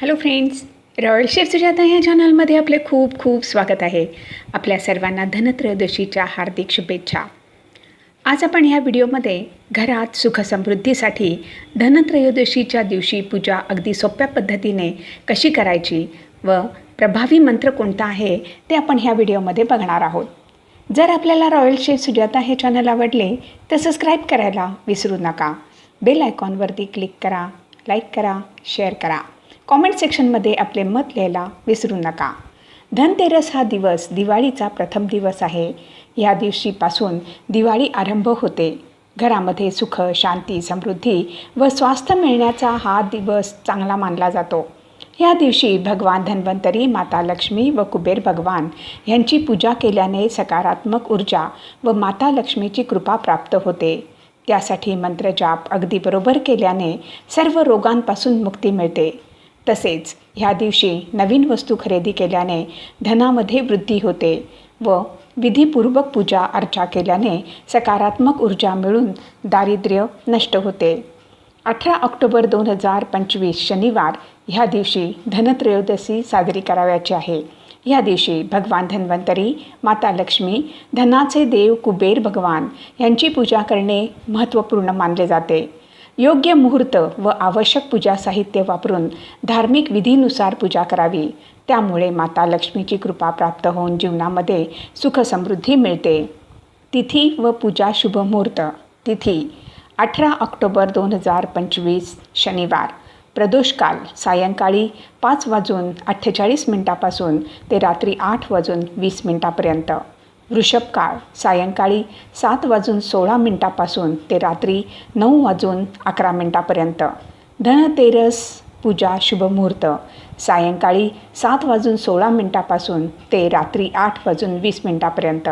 Hello friends royal chef Sujata या चॅनलमध्ये आपले खूप खूप स्वागत आहे. आपल्या सर्वांना धनत्रयोदशीच्या हार्दिक शुभेच्छा. आज आपण ह्या व्हिडिओमध्ये घरात सुखसमृद्धीसाठी धनत्रयोदशीच्या दिवशी पूजा अगदी सोप्या पद्धतीने कशी करायची व प्रभावी मंत्र कोणता आहे ते आपण ह्या व्हिडिओमध्ये बघणार आहोत. जर आपल्याला रॉयल शेफ सुजाता हे चॅनल आवडले तर सबस्क्राईब करायला विसरू नका. बेल आयकॉनवरती क्लिक करा लाईक करा शेअर करा. कॉमेंट सेक्शनमध्ये आपले मत लिहायला विसरू नका. धनतेरस हा दिवस दिवाळीचा प्रथम दिवस आहे. या दिवशीपासून दिवाळी आरंभ होते. घरामध्ये सुख शांती समृद्धी व स्वास्थ्य मिळण्याचा हा दिवस चांगला मानला जातो. या दिवशी भगवान धन्वंतरी माता लक्ष्मी व कुबेर भगवान यांची पूजा केल्याने सकारात्मक ऊर्जा व माता लक्ष्मीची कृपा प्राप्त होते. त्यासाठी मंत्रजाप अगदी बरोबर केल्याने सर्व रोगांपासून मुक्ती मिळते. तसेच ह्या दिवशी नवीन वस्तू खरेदी केल्याने धनामध्ये वृद्धी होते व विधीपूर्वक पूजा अर्चा केल्याने सकारात्मक ऊर्जा मिळून दारिद्र्य नष्ट होते. अठरा ऑक्टोबर दोन हजार पंचवीस शनिवार ह्या दिवशी धनत्रयोदशी साजरी करावयाची आहे. या दिवशी भगवान धन्वंतरी माता लक्ष्मी धनाचे देव कुबेर भगवान यांची पूजा करणे महत्त्वपूर्ण मानले जाते. योग्य मुहूर्त व आवश्यक पूजा साहित्य वापरून धार्मिक विधीनुसार पूजा करावी. त्यामुळे माता लक्ष्मीची कृपा प्राप्त होऊन जीवनामध्ये सुखसमृद्धी मिळते. तिथी व पूजा शुभ मुहूर्त. तिथी अठरा ऑक्टोबर दोन हजार पंचवीस शनिवार. प्रदोषकाल सायंकाळी पाच वाजून अठ्ठेचाळीस मिनटापासून ते रात्री आठ वाजून वीस मिनटापर्यंत. वृषभ काळ सायंकाळी सात वाजून सोळा मिनटापासून ते रात्री नऊ वाजून अकरा मिनटापर्यंत. धनतेरस पूजा शुभमुहूर्त सायंकाळी सात वाजून सोळा मिनटापासून ते रात्री आठ वाजून वीस मिनटापर्यंत.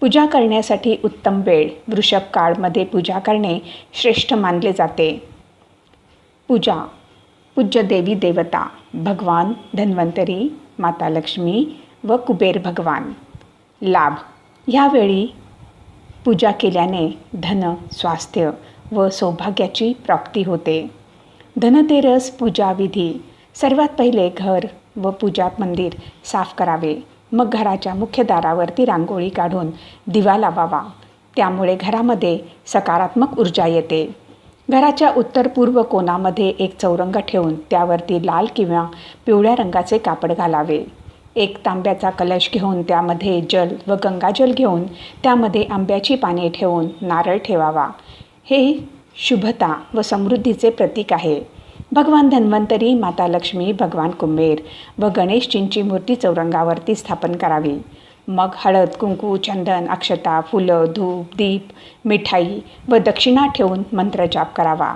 पूजा करण्यासाठी उत्तम वेळ. वृषभ काळमध्ये पूजा करणे श्रेष्ठ मानले जाते. पूजा. पूज्य देवी देवता भगवान धन्वंतरी माता लक्ष्मी व कुबेर भगवान. लाभ. ह्यावेळी पूजा केल्याने धन स्वास्थ्य व सौभाग्याची प्राप्ती होते. धनतेरस पूजा विधी. सर्वात पहिले घर व पूजा मंदिर साफ करावे. मग घराच्या मुख्य दारावरती रांगोळी काढून दिवा लावावा. त्यामुळे घरामध्ये सकारात्मक ऊर्जा येते. घराच्या उत्तर पूर्व कोणामध्ये एक चौरंग ठेवून त्यावरती लाल किंवा पिवळ्या रंगाचे कापड घालावे. एक तांब्याचा कलश घेऊन त्यामध्ये जल व गंगाजल घेऊन त्यामध्ये आंब्याची पाने ठेवून नारळ ठेवावा. हे शुभता व समृद्धीचे प्रतीक आहे. भगवान धन्वंतरी माता लक्ष्मी भगवान कुंभेर व गणेशजींची मूर्ती चौरंगावरती स्थापन करावी. मग हळद कुंकू चंदन अक्षता फुलं धूप दीप मिठाई व दक्षिणा ठेवून मंत्रजाप करावा.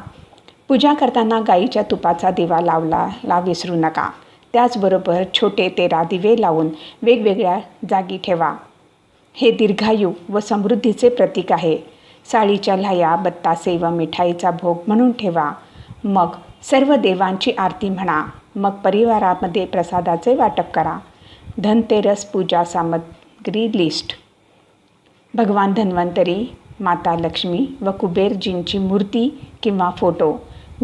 पूजा करताना गाईच्या तुपाचा दिवा लावला ला विसरू नका. त्याचबरोबर छोटे तेरा दिवे लावून वेगवेगळ्या जागी ठेवा. हे दीर्घायू व समृद्धीचे प्रतीक आहे. साळीच्या लाया बत्तासे व मिठाईचा भोग म्हणून ठेवा. मग सर्व देवांची आरती म्हणा. मग परिवारामध्ये प्रसादाचे वाटप करा. धनतेरस पूजा सामग्री लिस्ट. भगवान धन्वंतरी माता लक्ष्मी व कुबेरजींची मूर्ती किंवा फोटो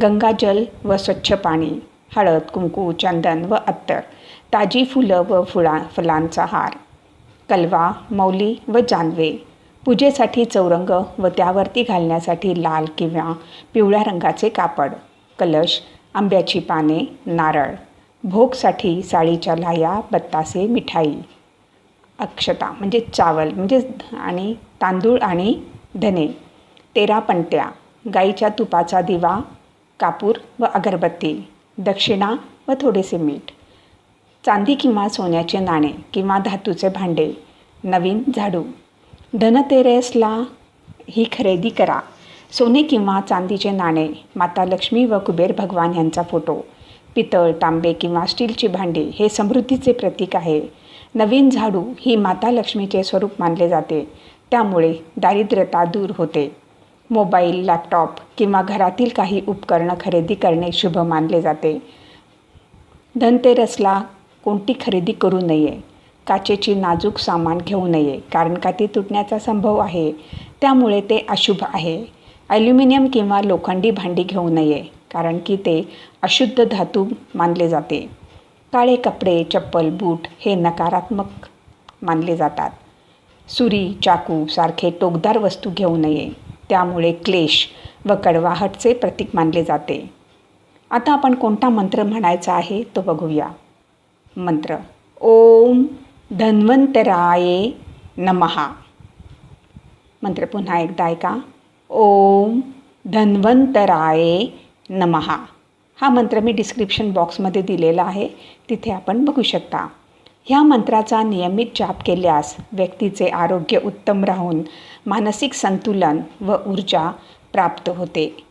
गंगाजल व स्वच्छ पाणी. हळद कुंकू चंदन व अत्तर ताजी फुलं व फुला फुलांचा हार कलवा मौली व जानवे. पूजेसाठी चौरंग व त्यावरती घालण्यासाठी लाल किंवा पिवळ्या रंगाचे कापड कलश आंब्याची पाने नारळ. भोगसाठी साळीच्या लाया बत्तासे मिठाई. अक्षता म्हणजे चावल म्हणजे आणि तांदूळ आणि धने. तेरा पंट्या गाईच्या तुपाचा दिवा कापूर व अगरबत्ती. दक्षिणा व थोडेसे मीठ. चांदी किंवा सोन्याचे नाणे किंवा धातूचे भांडे नवीन झाडू. धनतेरसला ही खरेदी करा. सोने किंवा चांदीचे नाणे माता लक्ष्मी व कुबेर भगवान यांचा फोटो. पितळ तांबे किंवा स्टीलची भांडी हे समृद्धीचे प्रतीक आहे. नवीन झाडू ही माता लक्ष्मीचे स्वरूप मानले जाते. त्यामुळे दारिद्र्यता दूर होते. मोबाईल लॅपटॉप किंवा घरातील काही उपकरणं खरेदी करणे शुभ मानले जाते. धनतेरसला कोणती खरेदी करू नये? काचेची नाजूक सामान घेऊ नये कारण का ती तुटण्याचा संभव आहे? त्यामुळे ते अशुभ आहे. ॲल्युमिनियम किंवा लोखंडी भांडी घेऊ नये कारण की ते अशुद्ध धातू मानले जाते. काळे कपडे चप्पल बूट हे नकारात्मक मानले जातात. सुरी चाकू सारखे टोकदार वस्तू घेऊ नये. त्यामुळे क्लेश व कडवाहटचे प्रतीक मानले जाते. आता आपण कोणता मंत्र म्हणायचा आहे तो बघूया. मंत्र ओम धन्वंतराये नमहा मंत्र पुन्हा एकदा ऐका. ओम धन्वंतराये नमहा हा मंत्र मी डिस्क्रिप्शन बॉक्समध्ये दिलेला आहे. तिथे आपण बघू शकता. ह्या मंत्राचा नियमित जाप केल्यास व्यक्तीचे आरोग्य उत्तम राहून मानसिक संतुलन व ऊर्जा प्राप्त होते.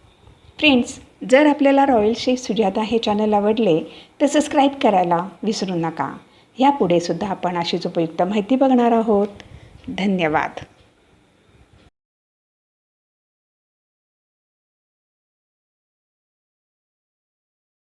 फ्रेंड्स जर आपल्याला रॉयल शेफ सुजाता हे चॅनल आवडले तर सबस्क्राईब करायला विसरू नका. यापुढे सुद्धा आपण अशीच उपयुक्त माहिती बघणार आहोत. धन्यवाद.